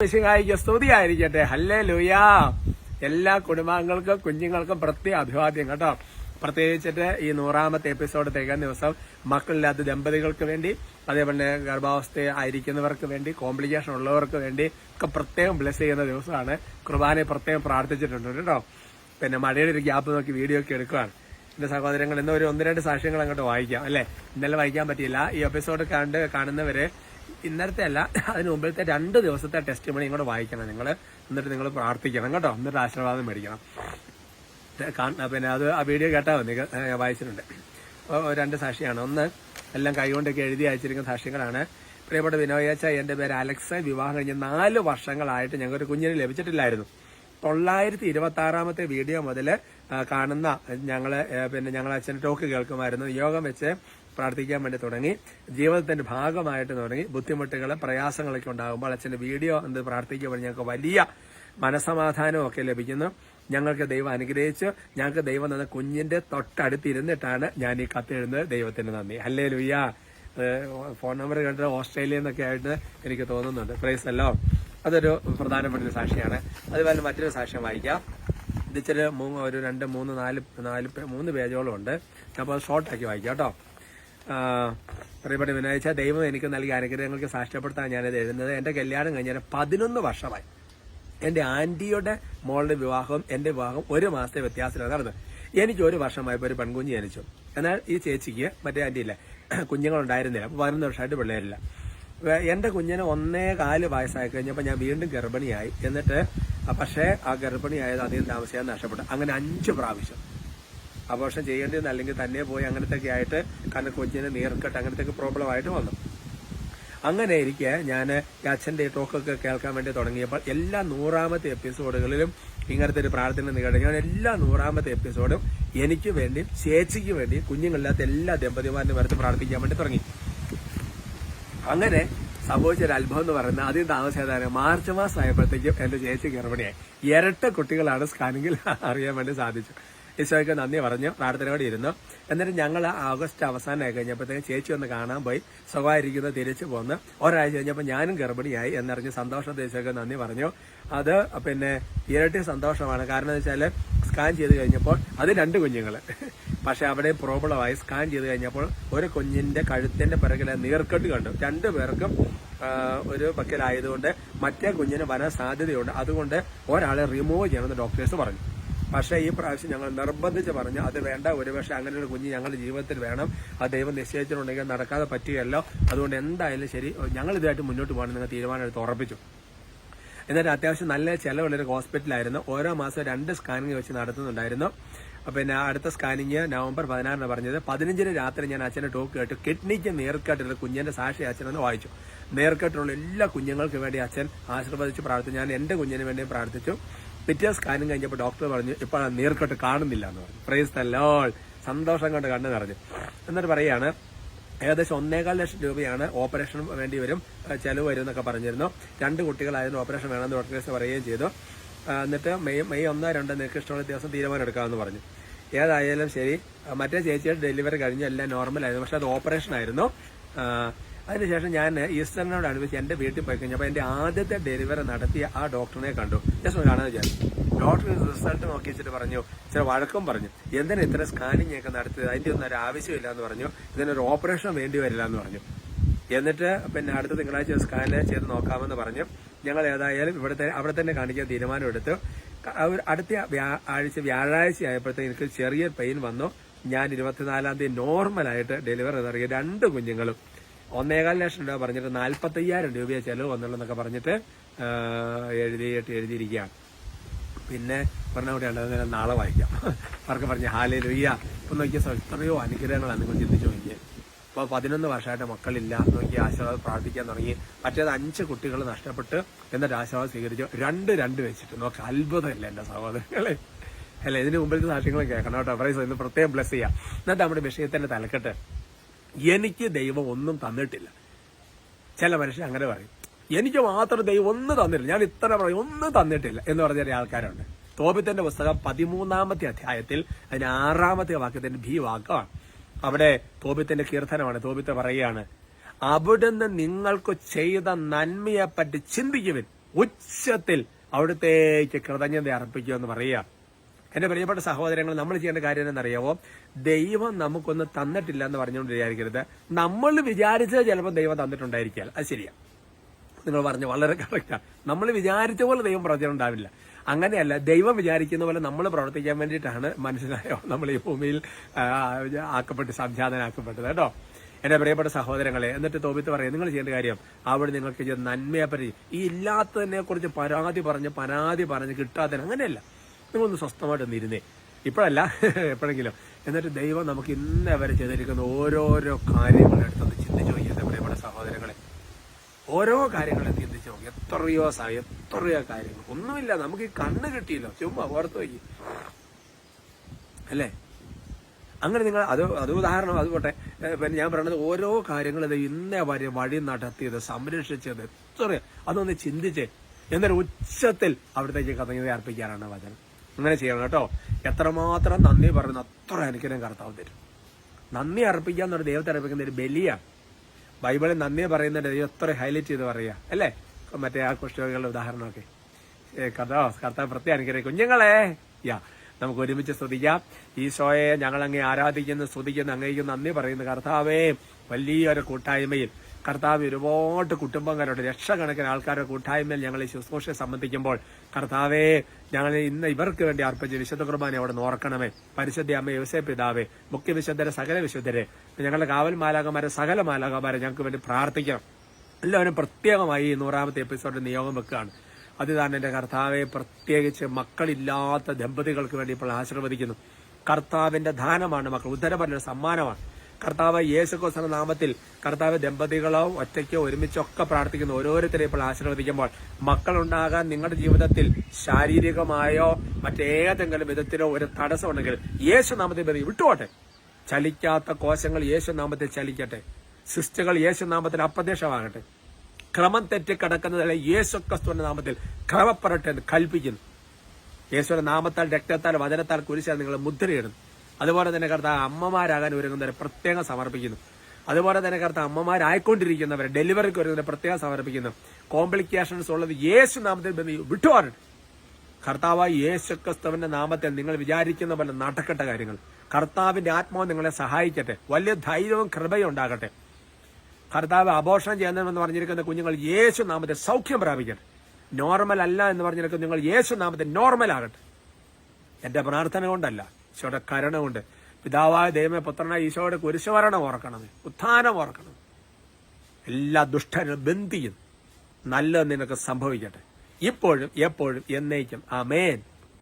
മിശിഹായിക്ക് സ്തുതിയായിരിക്കട്ടെ. ഹല്ലേ ലൂയാ എല്ലാ കുടുംബാംഗങ്ങൾക്കും കുഞ്ഞുങ്ങൾക്കും പ്രത്യേക അഭിവാദ്യം കേട്ടോ. പ്രത്യേകിച്ചിട്ട് ഈ നൂറാമത്തെ എപ്പിസോഡ് തികഞ്ഞ ദിവസം മക്കളില്ലാത്ത ദമ്പതികൾക്ക് വേണ്ടി അതേപോലെ ഗർഭാവസ്ഥ ആയിരിക്കുന്നവർക്ക് വേണ്ടി കോംപ്ലിക്കേഷൻ ഉള്ളവർക്ക് വേണ്ടി ഒക്കെ പ്രത്യേകം ബ്ലെസ് ചെയ്യുന്ന ദിവസമാണ്. കുർബാനയെ പ്രത്യേകം പ്രാർത്ഥിച്ചിട്ടുണ്ട് കേട്ടോ. പിന്നെ മഴയുടെ ഒരു ഗ്യാപ്പ് നോക്കി വീഡിയോ ഒക്കെ എടുക്കുകയാണ് എന്റെ സഹോദരങ്ങൾ ഇന്ന് ഒരു ഒന്ന് രണ്ട് സാക്ഷ്യങ്ങൾ അങ്ങോട്ട് വായിക്കാം അല്ലെ? ഇന്നലെ വായിക്കാൻ പറ്റിയില്ല. ഈ എപ്പിസോഡ് കണ്ട് കാണുന്നവര് ഇന്നലത്തെ അല്ല അതിന് മുമ്പിലത്തെ രണ്ട് ദിവസത്തെ ടെസ്റ്റ് മണി കൂടെ വായിക്കണം. നിങ്ങൾ എന്നിട്ട് നിങ്ങൾ പ്രാർത്ഥിക്കണം കേട്ടോ. എന്നിട്ട് ആശീർവാദം മേടിക്കണം. പിന്നെ അത് ആ വീഡിയോ കേട്ടാൽ മതി. വായിച്ചിട്ടുണ്ട്. രണ്ട് സാക്ഷിയാണ്. ഒന്ന് എല്ലാം കൈകൊണ്ടൊക്കെ എഴുതി അയച്ചിരിക്കുന്ന സാക്ഷ്യങ്ങളാണ് പ്രിയപ്പെട്ട വിനോയച്ച എന്റെ പേര് അലക്സ്. വിവാഹം കഴിഞ്ഞ് നാല് വർഷങ്ങളായിട്ട് ഞങ്ങൾക്ക് കുഞ്ഞിനെ ലഭിച്ചിട്ടില്ലായിരുന്നു. തൊള്ളായിരത്തി ഇരുപത്തി ആറാമത്തെ വീഡിയോ മുതൽ കാണുന്ന ഞങ്ങൾ പിന്നെ ഞങ്ങൾ അച്ഛന്റെ ടോക്ക് കേൾക്കുമായിരുന്നു. യോഗം വെച്ച് പ്രാർത്ഥിക്കാൻ വേണ്ടി തുടങ്ങി. ജീവിതത്തിന്റെ ഭാഗമായിട്ട് തുടങ്ങി. ബുദ്ധിമുട്ടുകൾ പ്രയാസങ്ങളൊക്കെ ഉണ്ടാകുമ്പോൾ അച്ഛന്റെ വീഡിയോ എന്ത് പ്രാർത്ഥിക്കുമ്പോൾ ഞങ്ങൾക്ക് വലിയ മനസമാധാനവും ഒക്കെ ലഭിക്കുന്നു. ഞങ്ങൾക്ക് ദൈവം അനുഗ്രഹിച്ച്. ഞങ്ങൾക്ക് ദൈവം തന്ന കുഞ്ഞിന്റെ തൊട്ടടുത്തിരുന്നിട്ടാണ് ഞാൻ ഈ കത്തെഴുന്നത് ദൈവത്തിന് നന്ദി. അല്ലേ ലുയ്യ ഫോൺ നമ്പർ കണ്ടിട്ട് ഓസ്ട്രേലിയ എന്നൊക്കെ ആയിട്ട് എനിക്ക് തോന്നുന്നുണ്ട്. പ്രൈസ് അല്ലോ അതൊരു പ്രധാനപ്പെട്ട ഒരു സാക്ഷിയാണ്. അതുപോലെ മറ്റൊരു സാക്ഷ്യം വായിക്കാം. ഇത് ഇച്ചിരി ഒരു രണ്ട് മൂന്ന് നാല് നാല് മൂന്ന് പേജോളം ഉണ്ട്. അപ്പോൾ ഷോർട്ടാക്കി വായിക്കാം കേട്ടോ. പ്രിയപ്പെട്ട വിനായിച്ച ദൈവം എനിക്ക് നൽകിയ അനുഗ്രഹങ്ങൾക്ക് സാക്ഷ്യപ്പെടുത്താൻ ഞാനത് എഴുതുന്നത്. എന്റെ കല്യാണം കഴിഞ്ഞാൽ പതിനൊന്ന് വർഷമായി. എന്റെ ആന്റിയുടെ മോളുടെ വിവാഹവും എന്റെ വിവാഹം ഒരു മാസത്തെ വ്യത്യാസത്തിലാണ് നടന്നത്. എനിക്ക് ഒരു വർഷമായപ്പോൾ ഒരു പെൺകുഞ്ഞ് ജനിച്ചു. എന്നാൽ ഈ ചേച്ചിക്ക് മറ്റേ ആന്റി ഇല്ല കുഞ്ഞുങ്ങളുണ്ടായിരുന്നില്ല. അപ്പൊ പതിനൊന്ന് വർഷമായിട്ട് പിള്ളേരില്ല. എന്റെ കുഞ്ഞിന് ഒന്നേ കാൽ വയസ്സായി കഴിഞ്ഞപ്പോൾ ഞാൻ വീണ്ടും ഗർഭിണിയായി. എന്നിട്ട് പക്ഷേ ആ ഗർഭിണിയായത് അധികം താമസിയാതെ നഷ്ടപ്പെട്ടു. അങ്ങനെ അഞ്ച് പ്രാവശ്യം. അപോഷം വന്നു അല്ലെങ്കിൽ തന്നെ പോയി അങ്ങനത്തെ ഒക്കെ ആയിട്ട് കാരണം കൊച്ചിന് നീർക്കെട്ട് അങ്ങനത്തെ പ്രോബ്ലം ആയിട്ട് വന്നു. അങ്ങനെ ഇരിക്കെ ഞാൻ അച്ഛന്റെ ഈ ടോക്കൊക്കെ കേൾക്കാൻ വേണ്ടി തുടങ്ങിയപ്പോൾ എല്ലാ നൂറാമത്തെ എപ്പിസോഡുകളിലും ഇങ്ങനത്തെ ഒരു പ്രാർത്ഥന നികട്ടെ ഞാൻ എല്ലാ നൂറാമത്തെ എപ്പിസോഡും എനിക്ക് വേണ്ടി ചേച്ചിക്ക് വേണ്ടി കുഞ്ഞുങ്ങളില്ലാത്ത എല്ലാ ദമ്പതിമാരിനും വരത്ത് പ്രാർത്ഥിക്കാൻ വേണ്ടി തുടങ്ങി. അങ്ങനെ സംഭവിച്ച ഒരു അത്ഭുതം എന്ന് പറയുന്നത് ആദ്യം താമസിയാതെ മാർച്ച് മാസം ആയപ്പോഴത്തേക്കും എന്റെ ചേച്ചി ഗർഭിണിയായി. ഇരട്ട കുട്ടികളാണ് സ്കാനിങ്ങിൽ അറിയാൻ വേണ്ടി സാധിച്ചു. ഈശോയ്ക്ക് നന്ദി പറഞ്ഞു പ്രാർത്ഥനയോടെ ഇരുന്നു. എന്നിട്ട് ഞങ്ങൾ ആഗസ്റ്റ് അവസാനമായി കഴിഞ്ഞപ്പോഴത്തേക്കും ചേച്ചി ഒന്ന് കാണാൻ പോയി. സുഖമായിരിക്കുന്ന തിരിച്ചു പോന്ന്. ഒരാഴ്ച കഴിഞ്ഞപ്പോൾ ഞാനും ഗർഭിണിയായി എന്നറിഞ്ഞ് സന്തോഷത്തെ ഈശോയ്ക്ക് നന്ദി പറഞ്ഞു. അത് പിന്നെ ഇരട്ടി സന്തോഷമാണ്. കാരണം എന്ന് വെച്ചാൽ സ്കാൻ ചെയ്ത് കഴിഞ്ഞപ്പോൾ അത് രണ്ട് കുഞ്ഞുങ്ങൾ പക്ഷെ അവിടെ പ്രോബ്ലമായി സ്കാൻ ചെയ്ത് കഴിഞ്ഞപ്പോൾ ഒരു കുഞ്ഞിന്റെ കഴുത്തിന്റെ പിറകിലെ നീർക്കെട്ട് കണ്ടു. രണ്ടു പേർക്കും ഒരു പക്കലായതുകൊണ്ട് മറ്റേ കുഞ്ഞിന് വരാൻ സാധ്യതയുണ്ട്. അതുകൊണ്ട് ഒരാളെ റിമൂവ് ചെയ്യണമെന്ന് ഡോക്ടേഴ്സ് പറഞ്ഞു. പക്ഷേ ഈ പ്രാവശ്യം ഞങ്ങൾ നിർബന്ധിച്ച് പറഞ്ഞു അത് വേണ്ട ഒരുപക്ഷെ അങ്ങനെ ഒരു കുഞ്ഞ് ഞങ്ങളുടെ ജീവിതത്തിൽ വേണം. ആ ദൈവം നിശ്ചയിച്ചിട്ടുണ്ടെങ്കിൽ നടക്കാതെ പറ്റുകയല്ലോ. അതുകൊണ്ട് എന്തായാലും ശരി ഞങ്ങൾ ഇതായിട്ട് മുന്നോട്ട് പോകണം നിങ്ങൾ തീരുമാനം എടുത്ത് ഉറപ്പിച്ചു. എന്നിട്ട് അത്യാവശ്യം നല്ല ചെലവുള്ളൊരു ഹോസ്പിറ്റലായിരുന്നു. ഓരോ മാസം രണ്ട് സ്കാനിങ് വെച്ച് നടത്തുന്നുണ്ടായിരുന്നു. പിന്നെ അടുത്ത സ്കാനിങ് നവംബർ പതിനാറിന് പറഞ്ഞത്. പതിനഞ്ചിന് രാത്രി ഞാൻ അച്ഛന്റെ ടോക്ക് കേട്ട്. കിഡ്നിക്ക് നേർക്കെട്ടുള്ള കുഞ്ഞിന്റെ സാക്ഷി അച്ഛനെന്ന് വായിച്ചു. നേർക്കെട്ടുള്ള എല്ലാ കുഞ്ഞുങ്ങൾക്ക് വേണ്ടി അച്ഛൻ ആശീർവദിച്ച് പ്രാർത്ഥിച്ചു. ഞാൻ എന്റെ കുഞ്ഞിന് വേണ്ടി പ്രാർത്ഥിച്ചു. പിറ്റേ സ്കാനിങ് കഴിഞ്ഞപ്പോൾ ഡോക്ടർ പറഞ്ഞു ഇപ്പോൾ നീർക്കെട്ട് കാണുന്നില്ല എന്ന് പറഞ്ഞു പ്രൈസ് തല്ലോൾ സന്തോഷം കൊണ്ട് കണ്ണു നിറഞ്ഞു എന്നിട്ട് പറയാണ് ഏകദേശം ഒന്നേകാൽ ലക്ഷം രൂപയാണ് ഓപ്പറേഷൻ വേണ്ടി വരും ചെലവ് വരും എന്നൊക്കെ പറഞ്ഞിരുന്നു. രണ്ട് കുട്ടികളായിരുന്നു ഓപ്പറേഷൻ വേണമെന്ന് ഡോക്ടേഴ്സ് പറയുകയും ചെയ്തു. എന്നിട്ട് മെയ് മെയ് ഒന്ന് രണ്ട് നിനക്ക് ഇഷ്ടമുള്ള ദിവസം തീരുമാനം എടുക്കാമെന്ന് പറഞ്ഞു. ഏതായാലും ശരി. മറ്റേ ചേച്ചിയുടെ ഡെലിവറി കഴിഞ്ഞ് എല്ലാം നോർമൽ ആയിരുന്നു. പക്ഷെ അത് ഓപ്പറേഷൻ ആയിരുന്നു. അതിനുശേഷം ഞാൻ ഈസ്റ്ററിനോട് അനുഭവിച്ച് എന്റെ വീട്ടിൽ പോയി കഴിഞ്ഞപ്പോൾ എന്റെ ആദ്യത്തെ ഡെലിവറി നടത്തിയ ആ ഡോക്ടറിനെ കണ്ടു. ജസ്റ്റ് കാണാൻ വിചാരിച്ചു. ഡോക്ടർ റിസൾട്ട് നോക്കി വെച്ചിട്ട് പറഞ്ഞു. ചില വഴക്കം പറഞ്ഞു. എന്തിനാ ഇത്ര സ്കാനിങ് ഒക്കെ നടത്തിയത്? അതിന്റെ ഒന്നും ഒരു ആവശ്യമില്ല എന്ന് പറഞ്ഞു ഇതിനൊരു ഓപ്പറേഷൻ വേണ്ടി വരില്ല എന്ന് പറഞ്ഞു. എന്നിട്ട് പിന്നെ അടുത്ത തിങ്കളാഴ്ച സ്കാൻ ചെയ്ത് നോക്കാമെന്ന് പറഞ്ഞു. ഞങ്ങൾ ഏതായാലും ഇവിടുത്തെ അവിടെ തന്നെ കാണിക്കാൻ തീരുമാനമെടുത്തു അടുത്ത ആഴ്ച വ്യാഴാഴ്ച ആയപ്പോഴത്തേക്ക് എനിക്ക് ചെറിയ പെയിൻ വന്നു. ഞാൻ ഇരുപത്തിനാലാം തീയതി നോർമലായിട്ട് ഡെലിവറി നടത്തിയ രണ്ട് കുഞ്ഞുങ്ങളും. ഒന്നേകാൽ ലക്ഷം രൂപ പറഞ്ഞിട്ട് നാൽപ്പത്തയ്യായിരം രൂപയെ ചെലവ് വന്നുള്ളൂ പറഞ്ഞിട്ട് എഴുതിയിട്ട് എഴുതിയിരിക്കുകയാണ്. പിന്നെ പറഞ്ഞ കൂടെ നാളെ വായിക്കാം. അവർക്ക് പറഞ്ഞ ഹാലേ ലുയ്യ ഇപ്പം നോക്കിയ എത്രയോ അനുഗ്രഹങ്ങളാണ് നിങ്ങൾ ചിന്തിച്ചു നോക്കിയത് ഇപ്പോൾ പതിനൊന്ന് വർഷമായിട്ട് മക്കളില്ല നോക്കി ആശീർവാദം പ്രാർത്ഥിക്കാൻ തുടങ്ങി. മറ്റേത് അഞ്ച് കുട്ടികൾ നഷ്ടപ്പെട്ട് എന്നിട്ട് ആശീർവാദം സ്വീകരിച്ചു. രണ്ട് രണ്ട് വെച്ചിട്ട്. നോക്ക് അത്ഭുതമല്ല എന്റെ സഹോദരങ്ങളെ അല്ല? ഇതിന് മുമ്പിലത്തെ സാക്ഷ്യങ്ങൾ കേൾക്കണം കേട്ടോ. പ്രൈസ് ഇന്ന് പ്രത്യേകം ബ്ലസ് ചെയ്യാം. എന്നിട്ട് നമ്മുടെ വിഷയത്തിന്റെ തലക്കെട്ട്. എനിക്ക് ദൈവം ഒന്നും തന്നിട്ടില്ല. ചില മനുഷ്യർ അങ്ങനെ പറയും. എനിക്ക് മാത്രം ദൈവം ഒന്നും തന്നിട്ടില്ല ഞാൻ ഇത്ര പറയും ഒന്നും തന്നിട്ടില്ല എന്ന് പറഞ്ഞ ചില ആൾക്കാരുണ്ട്. തോപിത്തന്റെ പുസ്തകം പതിമൂന്നാമത്തെ അധ്യായത്തിൽ അതിന് ആറാമത്തെ വാക്യത്തിന്റെ ഭീ വാക്കമാണ് അവിടെ തോപിത്തിന്റെ കീർത്തനമാണ്. തോപിത്ത പറയുകയാണ് അവിടുന്ന് നിങ്ങൾക്ക് ചെയ്ത നന്മയെപ്പറ്റി ചിന്തിക്കുവിൻ. ഉച്ചത്തിൽ അവിടുത്തേക്ക് കൃതജ്ഞത അർപ്പിക്കുമെന്ന് പറയുക. എന്റെ പ്രിയപ്പെട്ട സഹോദരങ്ങൾ നമ്മൾ ചെയ്യേണ്ട കാര്യം എന്നറിയാവോ ദൈവം നമുക്കൊന്ന് തന്നിട്ടില്ല എന്ന് പറഞ്ഞുകൊണ്ട് വിചാരിക്കരുത്. നമ്മൾ വിചാരിച്ചത് ചിലപ്പോൾ ദൈവം തന്നിട്ടുണ്ടായിരിക്കാം. അത് ശരിയാ. നിങ്ങൾ പറഞ്ഞു വളരെ കറക്റ്റാണ് നമ്മൾ വിചാരിച്ച പോലെ ദൈവം പ്രവചനം ഉണ്ടാവില്ല. അങ്ങനെയല്ല ദൈവം വിചാരിക്കുന്ന പോലെ നമ്മൾ പ്രവർത്തിക്കാൻ വേണ്ടിയിട്ടാണ് മനുഷ്യനായോ നമ്മൾ ഈ ഭൂമിയിൽ ആക്കപ്പെട്ട് സംജാതനാക്കപ്പെട്ടത് കേട്ടോ? എന്റെ പ്രിയപ്പെട്ട സഹോദരങ്ങളെ എന്നിട്ട് തോപിത്ത് പറയാം നിങ്ങൾ ചെയ്യേണ്ട കാര്യം അവിടെ നിങ്ങൾക്ക് ചെയ്ത നന്മയെ പറ്റി ഈ ഇല്ലാത്തതിനെ കുറിച്ച് പരാതി പറഞ്ഞ് പരാതി പറഞ്ഞ് കിട്ടാത്തതിന് അങ്ങനെയല്ല. നിങ്ങളൊന്ന് സ്വസ്ഥമായിട്ട് ഒന്ന് ഇരുന്നേ ഇപ്പോഴല്ല എപ്പോഴെങ്കിലും. എന്നിട്ട് ദൈവം നമുക്ക് ഇന്നേ വരെ ചെയ്തിരിക്കുന്ന ഓരോരോ കാര്യങ്ങൾ എടുത്തൊന്ന് ചിന്തിച്ചു നോക്കി എന്റെ പ്രിയപ്പെട്ട സഹോദരങ്ങളെ. ഓരോ കാര്യങ്ങളെ ചിന്തിച്ചു നോക്കി. എത്രയോ എത്രയോ കാര്യങ്ങൾ. ഒന്നുമില്ല നമുക്ക് ഈ കണ്ണ് കിട്ടിയല്ലോ. ചുമ്മാ ഓർത്ത് നോക്കി. അല്ലേ? അങ്ങനെ നിങ്ങൾ അത് അത് ഉദാഹരണം അത് പോട്ടെ. പിന്നെ ഞാൻ പറയുന്നത് ഓരോ കാര്യങ്ങളും ഇന്നേ വരെ വഴി നടത്തിയത് സംരക്ഷിച്ചത് എത്ര അതൊന്ന് ചിന്തിച്ച് എന്നൊരു ഉച്ചത്തിൽ അവിടത്തേക്ക് കഥ അർപ്പിക്കാനാണ് വചനം. അങ്ങനെ ചെയ്യണം കേട്ടോ. എത്രമാത്രം നന്ദി പറയുന്ന അത്ര അനുഗ്രഹം കർത്താവ് തരും. നന്ദി അർപ്പിക്കുക എന്നൊരു ദൈവത്തെ അർപ്പിക്കുന്ന ഒരു ബലിയാണ് ബൈബിളിൽ നന്ദി പറയുന്നുണ്ട് ദൈവം എത്ര ഹൈലൈറ്റ് ചെയ്ത് പറയുക അല്ലേ? മറ്റേ ആ കുഷ്ഠരോഗികളുടെ ഉദാഹരണമൊക്കെ. ഏ, കർത്താവ് പ്രത്യേക അനുഗ്രഹം കുഞ്ഞുങ്ങളെ യാ നമുക്ക് ഒരുമിച്ച് സ്തുതിക്കാം. ഈശോയെ ഞങ്ങൾ അങ്ങേ ആരാധിക്കുന്നു സ്തുതിക്കുന്നു അങ്ങേക്ക് നന്ദി പറയുന്നു. കർത്താവേ വലിയൊരു കൂട്ടായ്മയിൽ കർത്താവ് ഒരുപാട് കുടുംബങ്ങളുടെ ലക്ഷക്കണക്കിന് ആൾക്കാരുടെ കൂട്ടായ്മയിൽ ഞങ്ങൾ ഈ ശുശ്രൂഷയെ സംബന്ധിക്കുമ്പോൾ കർത്താവേ ഞങ്ങൾ ഇന്ന് ഇവർക്ക് വേണ്ടി അർപ്പിച്ച വിശുദ്ധ കുർബാന അവിടെ നിന്ന് ഓർക്കണമേ. പരിശുദ്ധ അമ്മ യോസേ പിതാവേ മുഖ്യ വിശുദ്ധരെ സകല വിശുദ്ധരെ ഞങ്ങളുടെ കാവൽ മാലാകമാരെ സകല മാലാകമാരെ ഞങ്ങൾക്ക് വേണ്ടി പ്രാർത്ഥിക്കണം. എല്ലാവരും പ്രത്യേകമായി ഈ നൂറാമത്തെ എപ്പിസോഡിൽ നിയോഗം വെക്കുകയാണ്. അത് തന്നെ എന്റെ കർത്താവെ പ്രത്യേകിച്ച് മക്കളില്ലാത്ത ദമ്പതികൾക്ക് വേണ്ടി ഇപ്പോൾ ആശീർവദിക്കുന്നു. കർത്താവിന്റെ ദാനമാണ് മക്കൾ. ഉദരപരന്റെ സമ്മാനമാണ്. കർത്താവ് യേശുക്കോസന നാമത്തിൽ കർത്താവ് ദമ്പതികളോ ഒറ്റയ്ക്കോ ഒരുമിച്ചൊക്കെ പ്രാർത്ഥിക്കുന്നു. ഓരോരുത്തരെ ഇപ്പോൾ ആശീർവദിക്കുമ്പോൾ മക്കളുണ്ടാകാൻ നിങ്ങളുടെ ജീവിതത്തിൽ ശാരീരികമായോ മറ്റേതെങ്കിലും വിധത്തിലോ ഒരു തടസ്സമുണ്ടെങ്കിൽ യേശു നാമത്തിൽ ബന്ധി വിട്ടുപോട്ടെ. ചലിക്കാത്ത കോശങ്ങൾ യേശു നാമത്തിൽ ചലിക്കട്ടെ. സിസ്റ്റുകൾ യേശു നാമത്തിൽ അപ്രത്യക്ഷമാകട്ടെ. ക്രമം തെറ്റി കിടക്കുന്നതല്ല യേശു ക്രിസ്തുവിന്റെ നാമത്തിൽ ക്രമപ്പെടട്ടെ എന്ന് കൽപ്പിക്കുന്നു. യേശുവിന്റെ നാമത്താൽ രക്തത്താൽ വചനത്താൽ കുരിശാൽ നിങ്ങൾ മുദ്രയിടുന്നു. അതുപോലെ തന്നെ കർത്താവ് അമ്മമാരാകാൻ ഒരുങ്ങുന്നവരെ പ്രത്യേകം സമർപ്പിക്കുന്നു. അതുപോലെ തന്നെ കർത്താവ് അമ്മമാരായിക്കൊണ്ടിരിക്കുന്നവരെ ഡെലിവറിക്ക് ഒരുങ്ങുന്നവരെ പ്രത്യേകം സമർപ്പിക്കുന്നു. കോംപ്ലിക്കേഷൻസ് ഉള്ളത് യേശു നാമത്തിൽ വിട്ടുപോകാറുണ്ട് കർത്താവായി യേശു ക്രിസ്തുവിന്റെ നാമത്തിൽ നിങ്ങൾ വിചാരിക്കുന്ന പോലെ നടക്കട്ടെ കാര്യങ്ങൾ. കർത്താവിന്റെ ആത്മാവ് നിങ്ങളെ സഹായിക്കട്ടെ. വലിയ ധൈര്യവും കൃപയും ഉണ്ടാകട്ടെ. കർത്താവ് അപോഷണം ചെയ്യുന്നതെന്ന് പറഞ്ഞിരിക്കുന്ന കുഞ്ഞുങ്ങൾ യേശു നാമത്തെ സൗഖ്യം പ്രാപിക്കട്ടെ. നോർമൽ അല്ല എന്ന് പറഞ്ഞിരിക്കുന്ന നിങ്ങൾ യേശു നാമത്തെ നോർമൽ ആകട്ടെ. എന്റെ പ്രാർത്ഥന കൊണ്ടല്ല. ഈശോയുടെ കരുണ കൊണ്ട് പിതാവായ ദൈവമേ പുത്രനായ ഈശോയുടെ കുരിശുവരണം ഓർക്കണം ഉത്ഥാനം ഓർക്കണം. എല്ലാ ദുഷ്ടനും ബന്ധിയും. നല്ലത് നിനക്ക് സംഭവിക്കട്ടെ. ഇപ്പോഴും എപ്പോഴും എന്നേക്കും. ആമേൻ.